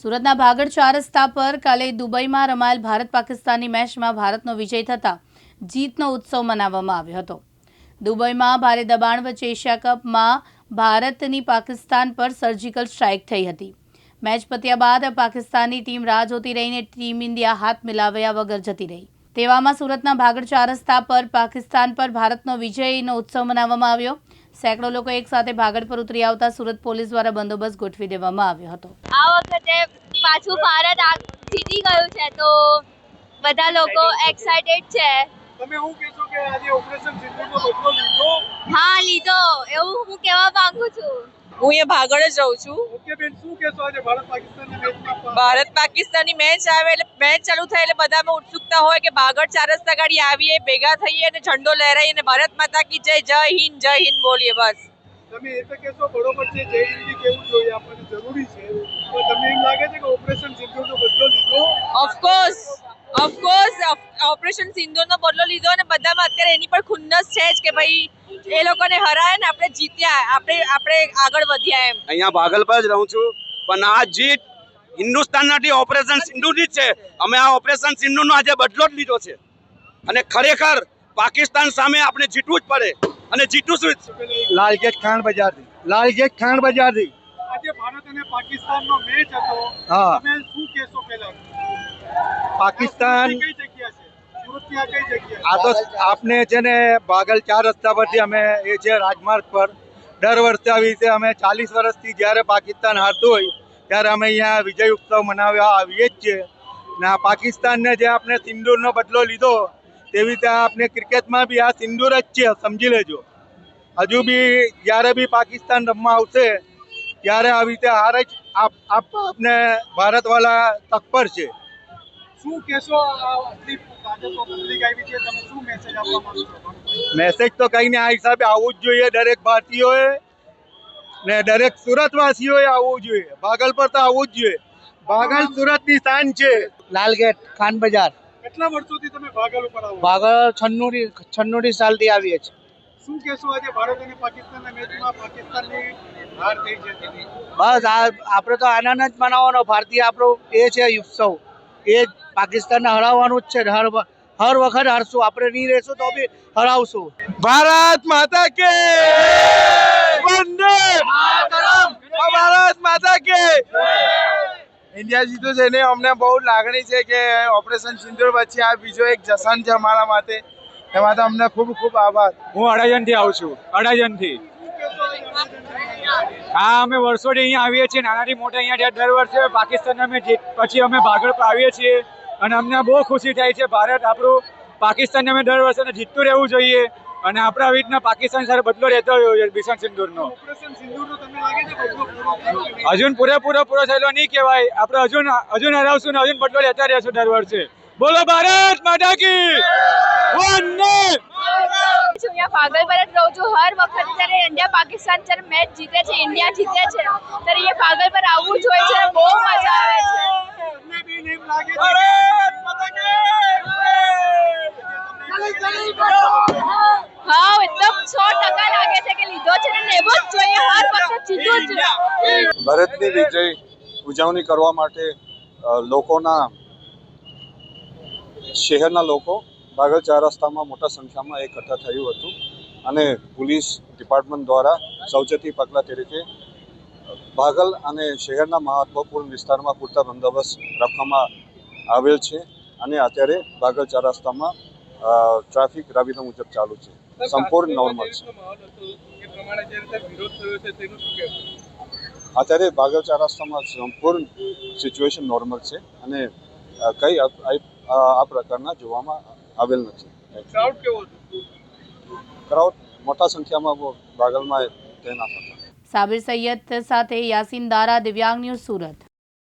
સુરતના ભાગડ ચાર રસ્તા પર કાલે દુબઈમાં રમાયેલ ભારત પાકિસ્તાનની મેચમાં ભારતનો વિજય થતાં જીતનો ઉત્સવ મનાવવામાં આવ્યો હતો. દુબઈમાં ભારે દબાણ વચ્ચે એશિયા કપમાં ભારતની પાકિસ્તાન પર સર્જિકલ સ્ટ્રાઇક થઈ હતી. મેચ પત્યા બાદ પાકિસ્તાનની ટીમ રાહ જોતી રહીને ટીમ ઇન્ડિયા હાથ મિલાવ્યા વગર જતી રહી. તેવામાં સુરતના ભાગડ ચાર રસ્તા પર પાકિસ્તાન પર ભારતનો વિજયનો ઉત્સવ મનાવવામાં આવ્યો. સેંકડો લોકો એકસાથે ભાગડ પર ઉતરી આવતા સુરત પોલીસ દ્વારા બંદોબસ્ત ગોઠવી દેવામાં આવ્યો હતો. આ વખતે પાછું ભારત જીતી ગયું છે તો બધા લોકો એક્સાઇટેડ છે. તમે શું કહેશો કે આજે ઓપરેશન સિંદૂરનો બદલો લીધો? હા લીધો. એવું હું કહેવા માંગુ છું. હું અહીંયા ભાગળ જ રહું છું. ભારત પાકિસ્તાનની મેચ આવે એટલે મેચ ચાલુ થાય એટલે બધામાં ઉત્સુકતા હોય કે ભાગળ ચાર રસ્તા ગાડી આવીએ ભેગા થઈએ અને ઝંડો લહેરાઈએ અને ભારત માતા કી જય જય હિન્દ જય હિન્દ બોલીએ બસ. તમે એ તો કહેશો બરોબર છે જય હિન્દી કેવું જોઈએ આપણને? જરૂરી છે. તો તમને એમ લાગે છે કે ઓપરેશન સિંદૂરનો બદલો લીધો? ઓફકોર્સ ઓફકોર્સ ઓપરેશન સિંદૂરનો બદલો લીધો અને બધામાં અત્યારે એની પણ ખુન્નસ છે જ કે ભાઈ એ લોકોને હરાયા ને આપણે જીત્યા આપણે આપણે આગળ વધ્યા એમ. અહીંયા ભાગલ પર જ રહું છું. પણ આ જીત હિન્દુસ્તાન નથી ઓપરેશન સિંધુની જ છે. અમે આ ઓપરેશન સિંધુનો આજે બદલો જ લીધો છે. અને ખરેખર પાકિસ્તાન સામે આપણે જીતવું જ પડે. અને જીતું જ. લાલગેટ ખાંડ બજારથી. લાલગેટ ખાંડ બજારથી. આજે ભારત અને પાકિસ્તાનનો મેચ હતો. હા. તમે શું કહેશો પેલા પાકિસ્તાન કઈ જગ્યા છે સુરતની આ તો આપને છે ને બાગલ ચાર રસ્તા પરથી અમે એ છે રાજમાર્ગ પર દર વર્ષે આવી રીતે અમે ચાલીસ વર્ષથી જ્યારે પાકિસ્તાન હારતું હોય, ત્યારે અમે અહીંયા વિજય ઉત્સવ મનાવવા આવીએ જ છીએ. ને આ પાકિસ્તાનને જે આપણે સિંદૂરનો બદલો લીધો, તેવી રીતે આપણે ક્રિકેટમાં બી આ સિંદૂર જ છે, સમજી લેજો. હજુ બી જ્યારે બી પાકિસ્તાન રમવા આવશે, ત્યારે આવી રીતે હાર જ આપ આપ આપને ભારતવાળા તત્પર છે. શું કહેશો આ આટલી આજે તો પબ્લિક આવી છે તમે શું મેસેજ આપવા માંગો છો? ભારત પાકિસ્તાન? મેસેજ તો કઈ ને આ હિસાબે આવવું જ જોઈએ દરેક ભારતીયોએ ને દરેક સુરતવાસીઓએ આવવું જોઈએ. ભાગલ પર તો આવવું જ જોઈએ. ભાગલ સુરતની શાન છે. લાલગેટ ખાન બજાર. કેટલા વર્ષોથી તમે ભાગલ ઉપર આવો ભાગલ છન્નુરી છન્નુરી સાલથી આવીએ છીએ. શું કહેશો આજે ભારત અને પાકિસ્તાનના મેચમાં પાકિસ્તાનની હાર થઈ છે બસ આ આપણે તો આનંદ જ મનાવવાનો ભારતીય આપણો એ છે ઉત્સવ. એ જ પાકિસ્તાનને હરાવવાનું જ છે. હર હર વખત હારશું. આપણે નહીં રહેશું તો બી હરાવશું. ભારત માતા કે વંદે ભારત માતા કે ઇન્ડિયા જીતું છે ને અમને બહુ લાગણી છે કે ઓપરેશન સિંદૂર પછી આ બીજો એક જશન છે અમારા માટે. એમાં તો અમને ખૂબ ખૂબ આભાર. હું અડાજણથી આવું છું. અડાજણથી. હા અમે વર્ષોથી અહીંયા આવીએ છીએ નાનાથી મોટા અહીંયા દર વર્ષે પાકિસ્તાન અમે જીત પછી અમે ભાગળ પર આવીએ છીએ અને અમને બહુ ખુશી થાય છે. ભારત આપણું પાકિસ્તાનને અમે દર વર્ષે જીતતું રહેવું જોઈએ અને આપણે આવી રીતના પાકિસ્તાન સાથે બદલો રહેતો હોય છે બિશન સિંદૂરનો? હજુ પૂરેપૂરો પૂરો થયેલો નહીં કહેવાય. આપણે હજુ હજુ હરાવશું ને હજુ બદલો લેતા રહેશું દર વર્ષે. બોલો ભારત માતા કી. વંદે છું. અહીંયા પાગલ પર જ રહું છું. હર વખત જ્યારે ઇન્ડિયા પાકિસ્તાન જ્યારે મેચ જીતે છે ઇન્ડિયા જીતે છે ત્યારે અહીંયા પાગલ પર આવવું જ હોય છે. બહુ મજા આવે છે. હા એકદમ સો ટકા લાગે છે કે લીધો છે ને લેવો જ જોઈએ. હર વખત જીતવું જ ભારતની વિજય ઉજવણી કરવા માટે લોકોના શહેરના લોકો બાગલ ચાર રસ્તામાં મોટા સંખ્યામાં એકઠા થયું હતું અને પોલીસ ડિપાર્ટમેન્ટ દ્વારા સૌચેતી પગલાં તરીકે બાગલ અને શહેરના મહત્વપૂર્ણ વિસ્તારમાં પૂરતા બંદોબસ્ત રાખવામાં આવેલ છે અને અત્યારે બાગલ ચાર રસ્તામાં ટ્રાફિક રાબેતા મુજબ ચાલુ છે. સંપૂર્ણ નોર્મલ છે. અત્યારે બાગલ ચાર રસ્તામાં સંપૂર્ણ સિચ્યુએશન નોર્મલ છે અને કઈ આ પ્રકારના જોવામાં આવેલ નથી. ક્રાઉડ કેવો હતો? ક્રાઉડ મોટા સંખ્યામાં બાગલમાં તૈનાત હતા. સાબિર સૈયદ સાથે યાસીન દારા દિવ્યાંગ ન્યૂઝ સુરત.